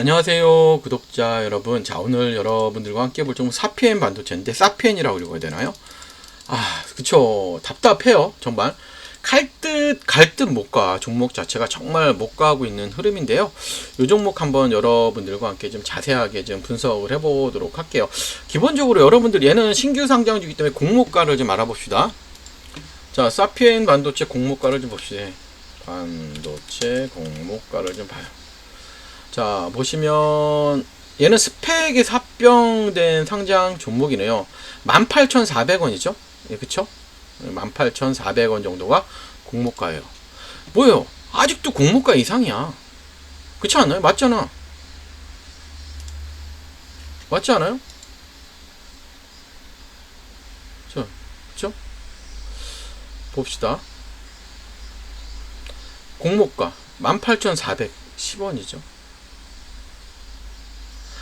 안녕하세요 구독자 여러분. 자 오늘 여러분들과 함께 볼 종목 사피엔 반도체인데 사피엔이라고 읽어야 되나요? 아 그쵸. 답답해요 정말. 갈듯 갈듯 못 가 종목 자체가 정말 못 가고 있는 흐름인데요. 이 종목 한번 여러분들과 함께 좀 자세하게 좀 분석을 해보도록 할게요. 기본적으로 여러분들 얘는 신규 상장주기 때문에 공모가를 좀 알아봅시다. 자 사피엔 반도체 공모가를 좀 봅시다. 반도체 공모가를 좀 봐요 자 보시면 얘는 스펙이 합병된 상장 종목이네요. 18,400원이죠? 예, 그쵸? 18,400원 정도가 공모가예요. 뭐예요? 아직도 공모가 이상이야. 그렇지 않나요? 맞잖아? 맞지 않아요? 자 그쵸? 봅시다. 공모가 18,410원이죠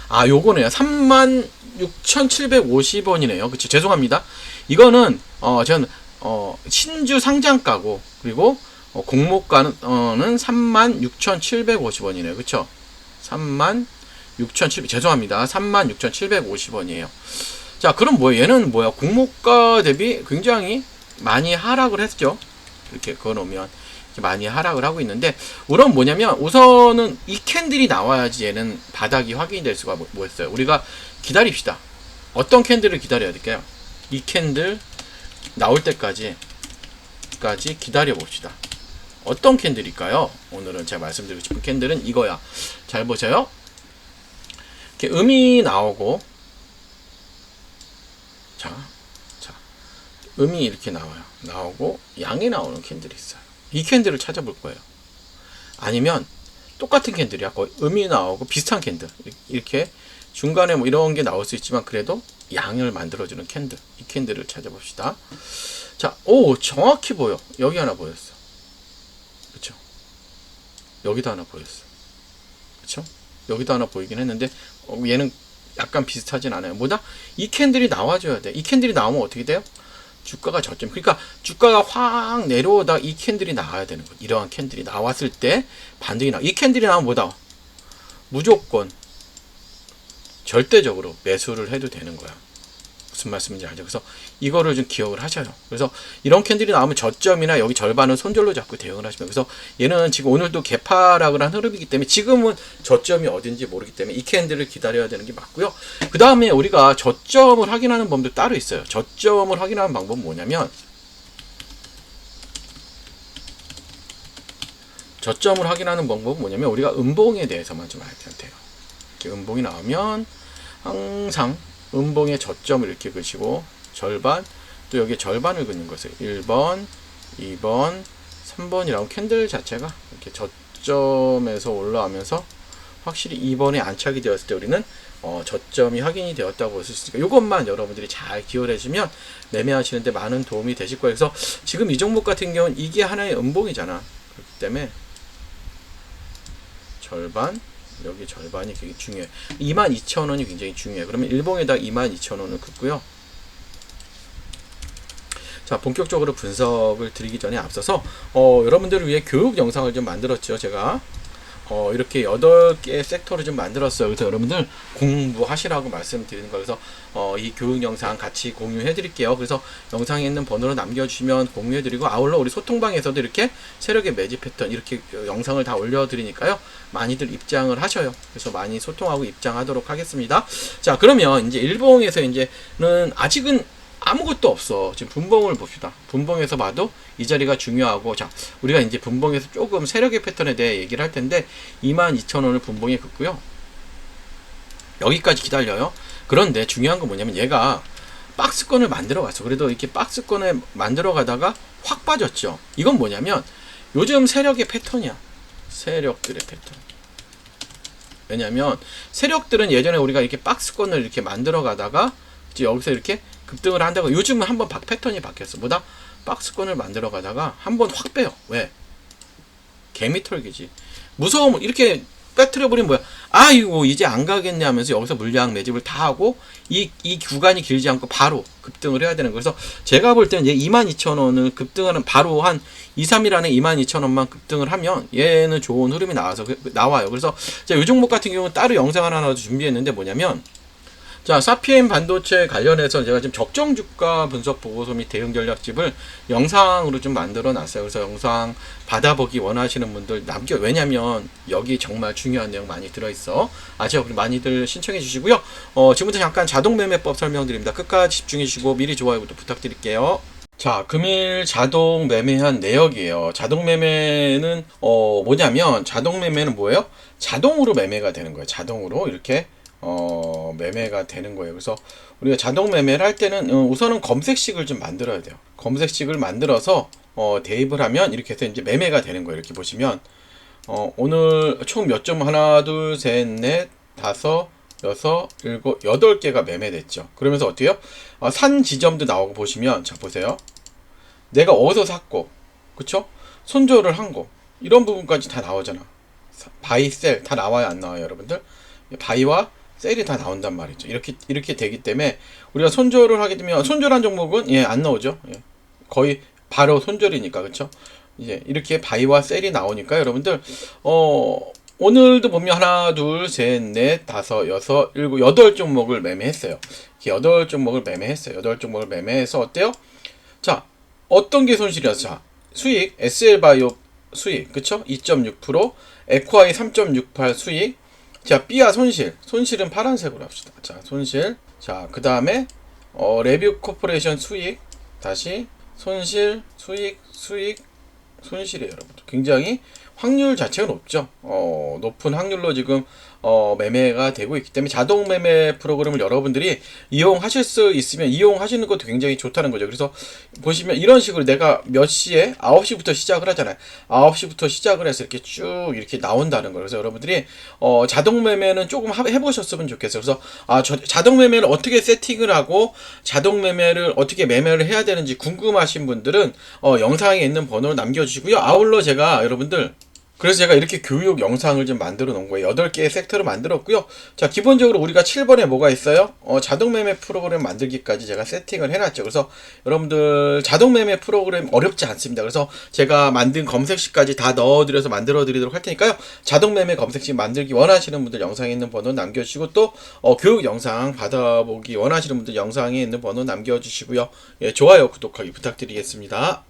아, 요거네요. 36,750원이네요. 그쵸? 죄송합니다. 이거는, 어, 전, 어, 신주 상장가고, 그리고, 어, 공모가는, 어는 36,750원이네요. 그쵸? 36,700, 죄송합니다. 36,750원이에요. 자, 그럼 뭐예요? 얘는 뭐야? 공모가 대비 굉장히 많이 하락을 했죠. 이렇게 걸어놓으면. 많이 하락을 하고 있는데 우선 뭐냐면 우선은 이 캔들이 나와야지 얘는 바닥이 확인이 될 수가 뭐- 뭐였어요? 우리가 기다립시다. 어떤 캔들을 기다려야 될까요? 이 캔들 나올 때까지 까지 기다려 봅시다. 어떤 캔들일까요? 오늘은 제가 말씀드리고 싶은 캔들은 이거야. 잘 보세요. 이렇게 음이 나오고 자, 자 음이 이렇게 나와요. 나오고 양이 나오는 캔들이 있어요 이 캔들을 찾아볼 거예요. 아니면 똑같은 캔들이야. 거의 음이 나오고 비슷한 캔들. 이렇게 중간에 뭐 이런 게 나올 수 있지만 그래도 양을 만들어주는 캔들. 이 캔들을 찾아봅시다. 자, 오, 정확히 보여. 여기 하나 보였어. 그쵸? 여기도 하나 보였어. 그쵸? 여기도 하나 보이긴 했는데, 어, 얘는 약간 비슷하진 않아요. 뭐다? 이 캔들이 나와줘야 돼. 이 캔들이 나오면 어떻게 돼요? 주가가 저점. 그러니까 주가가 확 내려오다 이 캔들이 나와야 되는 거예요. 이러한 캔들이 나왔을 때 반등이 나. 이 캔들이 나오면 뭐다? 무조건 절대적으로 매수를 해도 되는 거야. 무슨 말씀인지 알죠? 그래서 이거를 좀 기억을 하셔요. 그래서 이런 캔들이 나오면 저점이나 여기 절반은 손절로 잡고 대응을 하시면 그래서 얘는 지금 오늘도 개파락을 한 흐름이기 때문에 지금은 저점이 어딘지 모르기 때문에 이 캔들을 기다려야 되는 게 맞고요. 그 다음에 우리가 저점을 확인하는 법도 따로 있어요. 저점을 확인하는 방법은 뭐냐면 저점을 확인하는 방법은 뭐냐면 우리가 음봉에 대해서만 좀 알면 돼요. 이렇게 음봉이 나오면 항상 음봉의 저점을 이렇게 그시고 절반 또 여기에 절반을 그는 것을 1번, 2번, 3번이라고 캔들 자체가 이렇게 저점에서 올라가면서 확실히 2번에 안착이 되었을 때 우리는 어, 저점이 확인이 되었다고 볼 수 있으니까 이것만 여러분들이 잘 기억을 해주면 매매하시는데 많은 도움이 되실 거예요. 그래서 지금 이 종목 같은 경우는 이게 하나의 음봉이잖아. 그렇기 때문에 절반 여기 절반이 되게 중요해. 22,000원이 굉장히 중요해. 그러면 일봉에다 22,000원을 긋고요. 자, 본격적으로 분석을 드리기 전에 앞서서 어, 여러분들을 위해 교육 영상을 좀 만들었죠. 제가 어, 이렇게 8개 섹터를 좀 만들었어요. 그래서 여러분들 공부하시라고 말씀드리는 거예요. 그래서 어, 이 교육 영상 같이 공유해 드릴게요. 그래서 영상에 있는 번호로 남겨주시면 공유해 드리고 아울러 우리 소통방에서도 이렇게 세력의 매집 패턴 이렇게 영상을 다 올려 드리니까요. 많이들 입장을 하셔요. 그래서 많이 소통하고 입장하도록 하겠습니다. 자, 그러면 이제 일봉에서 이제는 아직은 아무것도 없어. 지금 분봉을 봅시다. 분봉에서 봐도 이 자리가 중요하고, 자, 우리가 이제 분봉에서 조금 세력의 패턴에 대해 얘기를 할 텐데, 22,000원을 분봉에 긋고요. 여기까지 기다려요. 그런데 중요한 건 뭐냐면 얘가 박스권을 만들어 갔어. 그래도 이렇게 박스권을 만들어 가다가 확 빠졌죠. 이건 뭐냐면 요즘 세력의 패턴이야. 세력들의 패턴. 왜냐면 세력들은 예전에 우리가 이렇게 박스권을 이렇게 만들어 가다가 이제 여기서 이렇게 급등을 한다고 요즘은 한번 박 패턴이 바뀌었어. 뭐다? 박스권을 만들어 가다가 한 번 확 빼요. 왜? 개미 털기지. 무서움 이렇게 빠뜨려버리면 뭐야? 아이고 이제 안 가겠네 하면서 여기서 물량 매집을 다 하고 이, 이 구간이 길지 않고 바로 급등을 해야 되는 거예요. 그래서 제가 볼 때는 얘 22,000원을 급등하는 바로 한 2, 3일 안에 22,000원만 급등을 하면 얘는 좋은 흐름이 나와서 그- 나와요. 그래서 제가 이 종목 같은 경우는 따로 영상 하나 더 준비했는데 뭐냐면 자, 사피엔 반도체 관련해서 제가 지금 적정 주가 분석 보고서 및 대응 전략집을 영상으로 좀 만들어 놨어요. 그래서 영상 받아보기 원하시는 분들 남겨 왜냐면 여기 정말 중요한 내용 많이 들어 있어. 아시죠? 많이들 신청해 주시고요. 어, 지금부터 잠깐 자동 매매법 설명드립니다. 끝까지 집중해 주시고 미리 좋아요 부터 부탁드릴게요. 자, 금일 자동 매매한 내역이에요. 자동 매매는 어 뭐냐면 자동 매매는 뭐예요? 자동으로 매매가 되는 거예요. 자동으로 이렇게 어 매매가 되는 거예요. 그래서 우리가 자동 매매를 할 때는 어, 우선은 검색식을 좀 만들어야 돼요. 검색식을 만들어서 어 대입을 하면 이렇게 해서 이제 매매가 되는 거예요. 이렇게 보시면 어 오늘 총 몇 점 하나 둘 셋 넷 다섯 여섯 일곱 여덟 개가 매매됐죠. 그러면서 어때요? 어, 산 지점도 나오고 보시면 자 보세요. 내가 어디서 샀고, 그쵸? 손절을 한 거. 이런 부분까지 다 나오잖아. 사- 바이, 셀 다 나와요, 안 나와요, 여러분들? 바이와 셀이 다 나온단 말이죠. 이렇게, 이렇게 되기 때문에 우리가 손절을 하게 되면, 손절한 종목은, 예, 안 나오죠. 예. 거의 바로 손절이니까, 그쵸? 이제 이렇게 바이와 셀이 나오니까 여러분들, 어, 오늘도 보면 하나, 둘, 셋, 넷, 다섯, 여섯, 일곱, 여덟 종목을 매매했어요. 여덟 종목을 매매했어요. 여덟 종목을 매매해서 어때요? 자, 어떤 게 손실이었어? 자, 수익, SL바이오 수익, 그쵸? 2.6%, 에코아이 3.68 수익. 자, B와 손실. 손실은 파란색으로 합시다. 자, 손실. 자, 그 다음에, 어, 레뷰 코퍼레이션 수익. 다시, 손실, 수익, 수익, 손실이에요, 여러분. 굉장히 확률 자체가 높죠. 어, 높은 확률로 지금 어, 매매가 되고 있기 때문에 자동 매매 프로그램을 여러분들이 이용하실 수 있으면 이용하시는 것도 굉장히 좋다는 거죠. 그래서 보시면 이런 식으로 내가 몇 시에 9시부터 시작을 하잖아요. 9시부터 시작을 해서 이렇게 쭉 이렇게 나온다는 거예요. 그래서 여러분들이 어, 자동 매매는 조금 하- 해보셨으면 좋겠어요. 그래서 아, 저, 자동 매매를 어떻게 세팅을 하고 자동 매매를 어떻게 매매를 해야 되는지 궁금하신 분들은 어, 영상에 있는 번호를 남겨 주시고요. 아울러 제가 여러분들 그래서 제가 이렇게 교육 영상을 좀 만들어 놓은 거예요. 8개의 섹터를 만들었고요. 자, 기본적으로 우리가 7번에 뭐가 있어요? 어, 자동 매매 프로그램 만들기까지 제가 세팅을 해놨죠. 그래서 여러분들 자동 매매 프로그램 어렵지 않습니다. 그래서 제가 만든 검색식까지 다 넣어드려서 만들어 드리도록 할 테니까요. 자동 매매 검색식 만들기 원하시는 분들 영상에 있는 번호 남겨주시고 또 어, 교육 영상 받아보기 원하시는 분들 영상에 있는 번호 남겨주시고요. 예, 좋아요, 구독하기 부탁드리겠습니다.